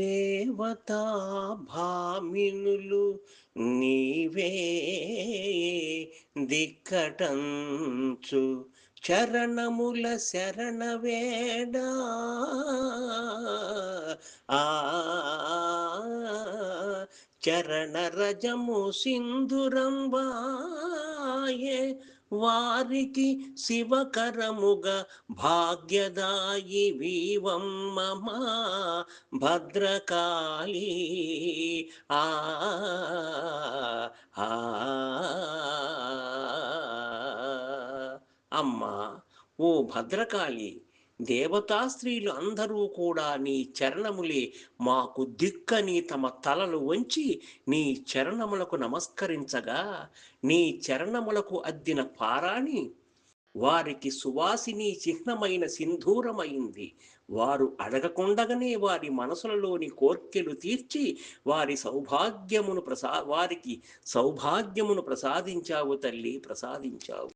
దేవతా భామినులు నీవే దిక్కటంచు చరణముల శరణ వేడా ఆ చరణ రజము సింధురంబాయే వారికి శివకరముగా భాగ్యదాయి వీవమ్మ భద్రకాళి. ఆ ఆ, అమ్మా ఓ భద్రకాళి. దేవతా స్త్రీలు అందరూ కూడా నీ చరణములే మాకు దిక్కని తమ తలలు వంచి నీ చరణములకు నమస్కరించగా నీ చరణములకు అద్దిన పారాణి వారికి సువాసిని చిహ్నమైన సింధూరమైంది. వారు అడగకుండగానే వారి మనసులలోని కోర్కెలు తీర్చి వారి సౌభాగ్యమును ప్రసా వారికి సౌభాగ్యమును ప్రసాదించావు తల్లి ప్రసాదించావు.